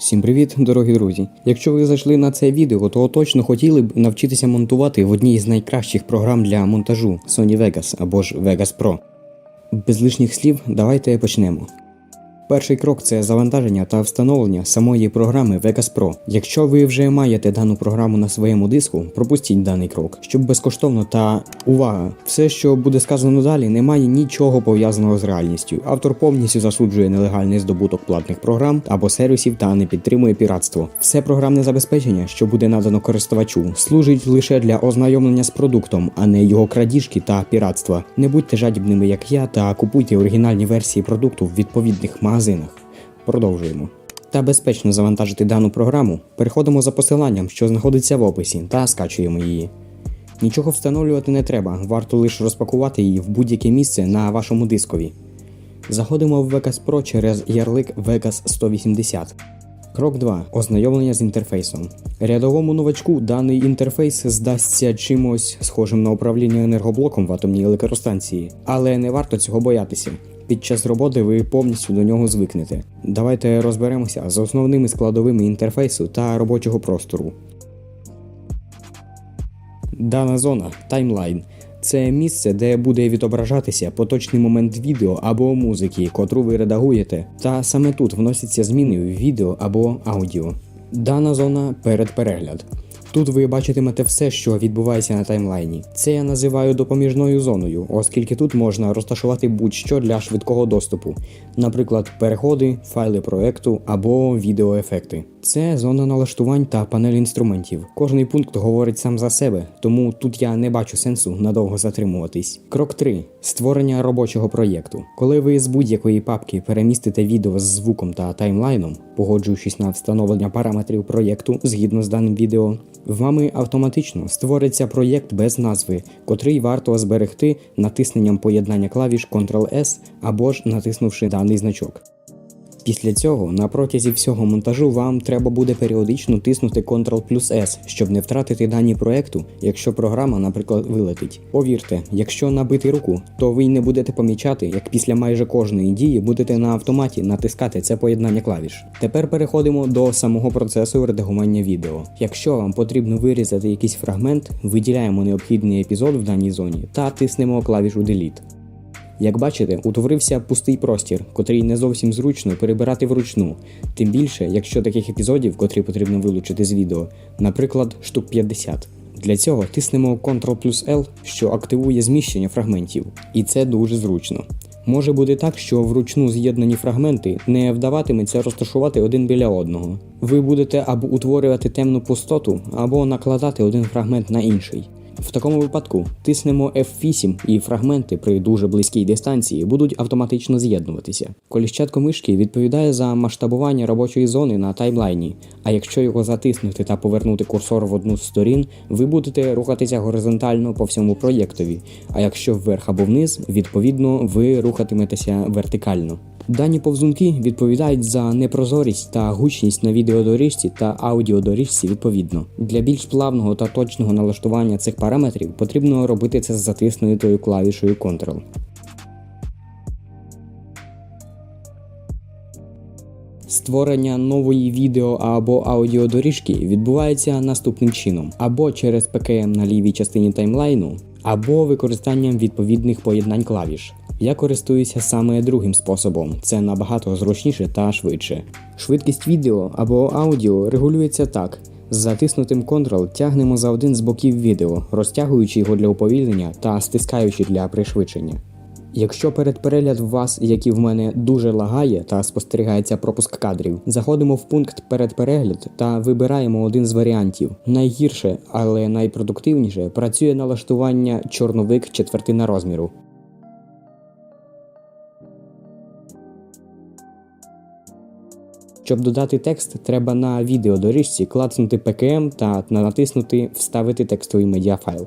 Всім привіт, дорогі друзі! Якщо ви зайшли на це відео, то точно хотіли б навчитися монтувати в одній з найкращих програм для монтажу Sony Vegas або ж Vegas Pro. Без лишніх слів, давайте почнемо. Перший крок це завантаження та встановлення самої програми Vegas Pro. Якщо ви вже маєте дану програму на своєму диску, пропустіть даний крок, щоб безкоштовно та увага, все, що буде сказано далі, не має нічого пов'язаного з реальністю. Автор повністю засуджує нелегальний здобуток платних програм або сервісів та не підтримує піратство. Все програмне забезпечення, що буде надано користувачу, служить лише для ознайомлення з продуктом, а не його крадіжки та піратства. Не будьте жадібними, як я, та купуйте оригінальні версії продукту в відповідних магазинах. Продовжуємо. Та безпечно завантажити дану програму, переходимо за посиланням, що знаходиться в описі, та скачуємо її. Нічого встановлювати не треба, варто лише розпакувати її в будь-яке місце на вашому дискові. Заходимо в Vegas Pro через ярлик Vegas 180. Крок 2. Ознайомлення з інтерфейсом. Рядовому новачку даний інтерфейс здасться чимось схожим на управління енергоблоком в атомній електростанції, але не варто цього боятися. Під час роботи ви повністю до нього звикнете. Давайте розберемося з основними складовими інтерфейсу та робочого простору. Дана зона таймлайн. Це місце, де буде відображатися поточний момент відео або музики, котру ви редагуєте, та саме тут вносяться зміни в відео або аудіо. Дана зона передперегляд. Тут ви бачитимете все, що відбувається на таймлайні. Це я називаю допоміжною зоною, оскільки тут можна розташувати будь-що для швидкого доступу, наприклад, переходи, файли проекту або відеоефекти. Це зона налаштувань та панель інструментів. Кожний пункт говорить сам за себе, тому тут я не бачу сенсу надовго затримуватись. Крок 3. створення робочого проєкту. Коли ви з будь-якої папки перемістите відео з звуком та таймлайном, погоджуючись на встановлення параметрів проєкту згідно з даним відео, вами автоматично створиться проєкт без назви, котрий варто зберегти натисненням поєднання клавіш Ctrl-S або ж натиснувши даний значок. Після цього на протязі всього монтажу вам треба буде періодично тиснути Ctrl плюс S, щоб не втратити дані проекту, якщо програма, наприклад, вилетить. Повірте, якщо набити руку, то ви й не будете помічати, як після майже кожної дії будете на автоматі натискати це поєднання клавіш. Тепер переходимо до самого процесу редагування відео. Якщо вам потрібно вирізати якийсь фрагмент, виділяємо необхідний епізод в даній зоні та тиснемо клавішу Delete. Як бачите, утворився пустий простір, котрий не зовсім зручно перебирати вручну, тим більше, якщо таких епізодів, котрі потрібно вилучити з відео, наприклад, штук 50. Для цього тиснемо Ctrl плюс L, що активує зміщення фрагментів, і це дуже зручно. Може бути так, що вручну з'єднані фрагменти не вдаватиметься розташувати один біля одного. Ви будете або утворювати темну пустоту, або накладати один фрагмент на інший. В такому випадку тиснемо F8 і фрагменти при дуже близькій дистанції будуть автоматично з'єднуватися. Коліщатко мишки відповідає за масштабування робочої зони на таймлайні, а якщо його затиснути та повернути курсор в одну з сторін, ви будете рухатися горизонтально по всьому проєктові, а якщо вверх або вниз, відповідно ви рухатиметеся вертикально. Дані повзунки відповідають за непрозорість та гучність на відеодоріжці та аудіодоріжці відповідно. Для більш плавного та точного налаштування цих параметрів потрібно робити це з затиснутою клавішою Ctrl. Створення нової відео або аудіодоріжки відбувається наступним чином: або через PKM на лівій частині таймлайну, або використанням відповідних поєднань клавіш. Я користуюся саме другим способом, це набагато зручніше та швидше. Швидкість відео або аудіо регулюється так. З затиснутим Ctrl тягнемо за один з боків відео, розтягуючи його для уповільнення та стискаючи для пришвидшення. Якщо передперегляд у вас, як і в мене, дуже лагає та спостерігається пропуск кадрів, заходимо в пункт передперегляд та вибираємо один з варіантів. Найгірше, але найпродуктивніше працює налаштування чорновик четвертина розміру. Щоб додати текст, треба на відеодоріжці клацнути PKM та натиснути Вставити текстовий медіафайл.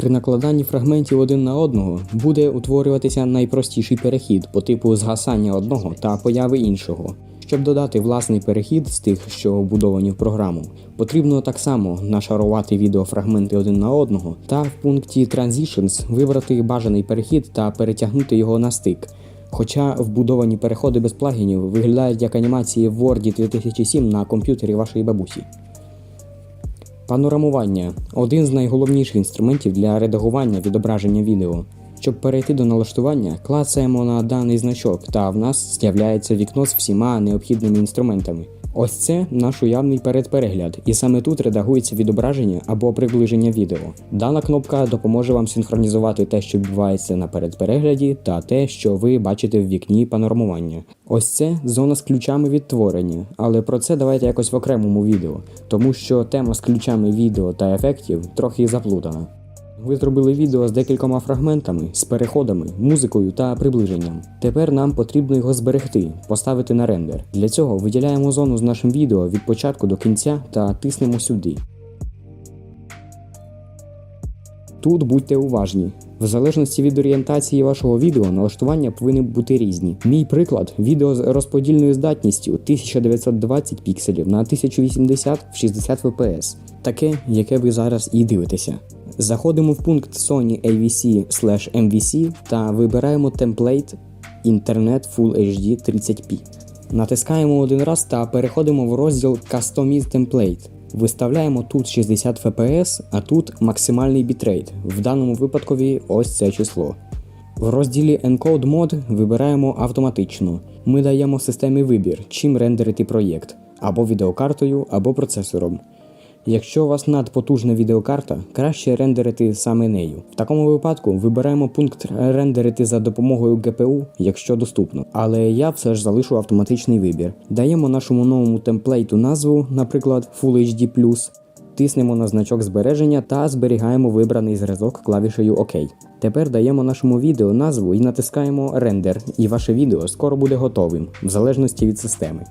При накладанні фрагментів один на одного буде утворюватися найпростіший перехід по типу згасання одного та появи іншого. Щоб додати власний перехід з тих, що вбудовані в програму, потрібно так само нашарувати відеофрагменти один на одного та в пункті Transitions вибрати бажаний перехід та перетягнути його на стик. Хоча вбудовані переходи без плагінів виглядають як анімації в Word 2007 на комп'ютері вашої бабусі. Панорамування один з найголовніших інструментів для редагування відображення відео. Щоб перейти до налаштування, клацаємо на даний значок, та в нас з'являється вікно з всіма необхідними інструментами. Ось це наш уявний передперегляд, і саме тут редагується відображення або приближення відео. Дана кнопка допоможе вам синхронізувати те, що відбувається на передперегляді, та те, що ви бачите в вікні панорамування. Ось це зона з ключами відтворення, але про це давайте якось в окремому відео, тому що тема з ключами відео та ефектів трохи заплутана. Ви зробили відео з декількома фрагментами, з переходами, музикою та приближенням. Тепер нам потрібно його зберегти, поставити на рендер. Для цього виділяємо зону з нашим відео від початку до кінця та тиснемо сюди. Тут будьте уважні. В залежності від орієнтації вашого відео налаштування повинні бути різні. Мій приклад відео з розподільною здатністю 1920 пікселів на 1080 в 60 fps, таке, яке ви зараз і дивитеся. Заходимо в пункт Sony AVC MVC та вибираємо темплейт Internet Full HD 30p. Натискаємо один раз та переходимо в розділ Customize Template. Виставляємо тут 60 fps, а тут максимальний бітрейт. В даному випадкові ось це число. В розділі Encode Mode вибираємо автоматично. Ми даємо системі вибір, чим рендерити проєкт або відеокартою, або процесором. Якщо у вас надпотужна відеокарта, краще рендерити саме нею. В такому випадку вибираємо пункт рендерити за допомогою GPU, якщо доступно. Але я все ж залишу автоматичний вибір. Даємо нашому новому темплейту назву, наприклад, Full HD+, тиснемо на значок збереження та зберігаємо вибраний зразок клавішею ОК. Тепер даємо нашому відео назву і натискаємо рендер, і ваше відео скоро буде готовим, в залежності від системи.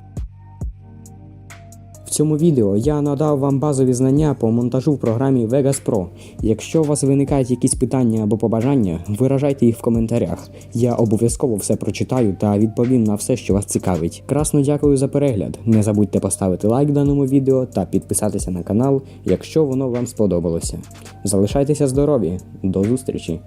В цьому відео я надав вам базові знання по монтажу в програмі Vegas Pro. Якщо у вас виникають якісь питання або побажання, виражайте їх в коментарях. Я обов'язково все прочитаю та відповім на все, що вас цікавить. Красно дякую за перегляд. Не забудьте поставити лайк даному відео та підписатися на канал, якщо воно вам сподобалося. Залишайтеся здорові, до зустрічі!